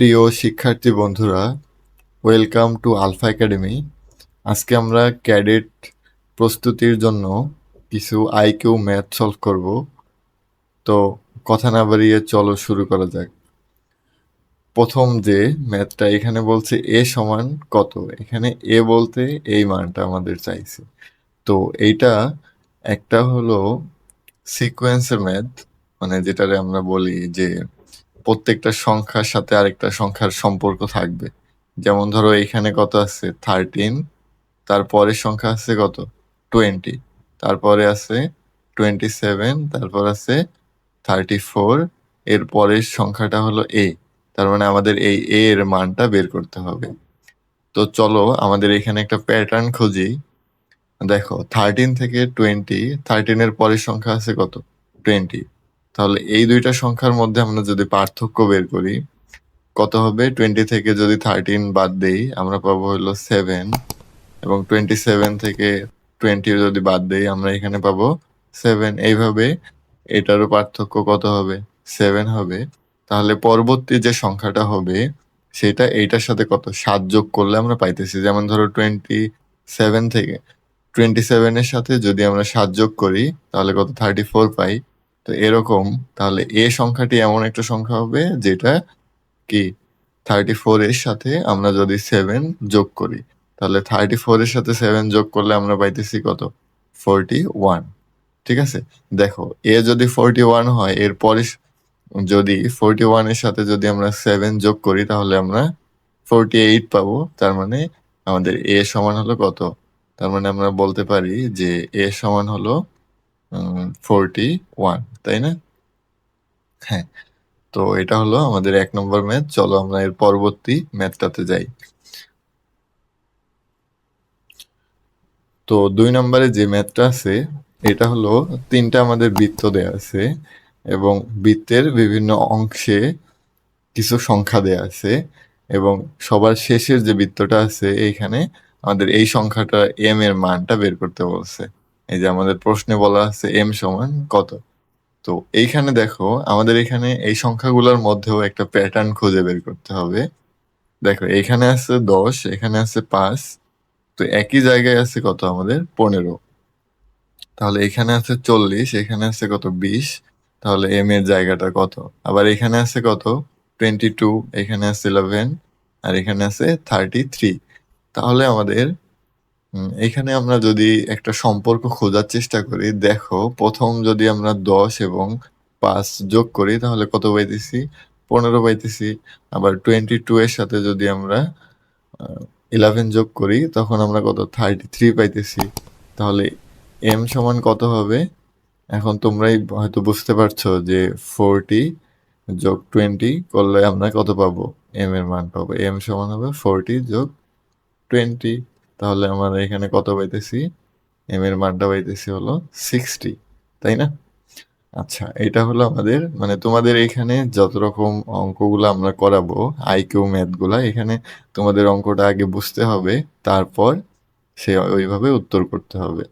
প্রিয় শিক্ষার্থী বন্ধুরা ওয়েলকাম টু আলফা একাডেমি আজকে আমরা ক্যাডেট প্রস্তুতির জন্য কিছু আইকিউ ম্যাথ সলভ করব। তো কথা না বাড়িয়ে চলো শুরু করা যাক। প্রথম যে ম্যাথটা এখানে বলছে এ সমান কত? এখানে এ বলতে এই মানটা আমাদের চাইছে। তো এইটা একটা হলো সিকোয়েন্সের ম্যাথ মানে যেটারে আমরা বলি যে প্রত্যেকটা সংখ্যার সাথে আরেকটা সংখ্যার সম্পর্ক থাকবে। যেমন ধরো এখানে কত আছে? থার্টিন তারপরের সংখ্যা আছে কত? টোয়েন্টি তারপরে আছে টোয়েন্টি সেভেন তারপর আছে থার্টি ফোর এর পরের সংখ্যাটা হলো এ তার মানে আমাদের এই এ এর মানটা বের করতে হবে। তো চলো আমাদের এখানে একটা প্যাটার্ন খুঁজি। দেখো থার্টিন থেকে টোয়েন্টি থার্টিনের পরের সংখ্যা আছে কত? টোয়েন্টি তাহলে এই দুইটা সংখ্যার মধ্যে আমরা যদি পার্থক্য বের করি, কত হবে? টোয়েন্টি থেকে যদি থার্টিন বাদ দেই, আমরা পাবো হলো সেভেন এবং টোয়েন্টি সেভেন থেকে টোয়েন্টি যদি বাদ দেই, আমরা এখানে পাবো সেভেন এইভাবে এটারও পার্থক্য কত হবে? সেভেন হবে। তাহলে পরবর্তী যে সংখ্যাটা হবে, সেটা এইটার সাথে কত? সাত যোগ করলে আমরা পাইতেছি, যেমন ধরো টোয়েন্টি সেভেন থেকে টোয়েন্টি সেভেনের সাথে যদি আমরা সাত যোগ করি, তাহলে কত? থার্টি ফোর পাই। তো এরকম, তাহলে এ সংখ্যাটি এমন একটা সংখ্যা হবে যেটা কি? থার্টি ফোর এর সাথে আমরা যদি সেভেন যোগ করি, তাহলে থার্টি ফোর এর সাথে সেভেন যোগ করলে আমরা পাইতেছি কত? ফোরটি ওয়ান ঠিক আছে? দেখো, এ যদি ফোরটি ওয়ান হয় এরপরে যদি ফোরটি ওয়ানের সাথে যদি আমরা সেভেন যোগ করি, তাহলে আমরা ফোরটি এইট পাবো, তার মানে আমাদের এ সমান হলো কত? তার মানে আমরা বলতে পারি যে এ সমান হলো ফোরটি ওয়ান তাই না? হ্যাঁ তো এটা হলো আমাদের এক নম্বর ম্যাথ। চলো আমরা এর পরবর্তী ম্যাথটাতে যাই। তো দুই নম্বরে যে ম্যাথটা আছে, এটা হলো তিনটা আমাদের বৃত্ত দেয়া আছে এবং বৃত্তের বিভিন্ন অংশে কিছু সংখ্যা দেয়া আছে এবং সবার শেষের যে বৃত্তটা আছে, এইখানে আমাদের এই সংখ্যাটা এম এর মানটা বের করতে বলছে। এই যে আমাদের প্রশ্নে বলা আছে এম সমান কত? তো এইখানে দেখো, আমাদের এখানে এই সংখ্যাগুলোর মধ্যেও একটা প্যাটার্ন খুঁজে বের করতে হবে। দেখো, এখানে আছে দশ, এখানে আছে পাঁচ, তো একই জায়গায় আছে কত আমাদের? পনেরো। তাহলে এখানে আছে চল্লিশ, এখানে আছে কত? বিশ। তাহলে এম এর জায়গাটা কত? আবার এখানে আছে কত? টোয়েন্টি টু এখানে আছে ইলেভেন আর এখানে আছে থার্টি থ্রি তাহলে আমাদের এখানে আমরা যদি একটা সম্পর্ক খোঁজার চেষ্টা করি, দেখো প্রথম যদি আমরা দশ এবং পাঁচ যোগ করি, তাহলে কত পাইতেছি? পনেরো পাইতেছি। আবার টোয়েন্টি টু এর সাথে যদি আমরা ইলেভেন যোগ করি, তখন আমরা কত? থার্টি থ্রি পাইতেছি। তাহলে এম সমান কত হবে? এখন তোমরাই হয়তো বুঝতে পারছ যে ফোরটি যোগ টোয়েন্টি করলে আমরা কত পাবো? এম এর মান পাবো। এম সমান হবে ফোরটি যোগ টোয়েন্টি তাহলে আমরা এখানে কত পাইতেছি? এম এর মানটা পাইতেছি হলো সিক্সটি তাই না? আচ্ছা এটা হলো আমাদের মানে তোমাদের এখানে যত রকম অঙ্কগুলো আমরা করাবো আইকিউ ম্যাথগুলো এখানে তোমাদের অঙ্কটা আগে বুঝতে হবে, তারপর সে ওইভাবে উত্তর করতে হবে।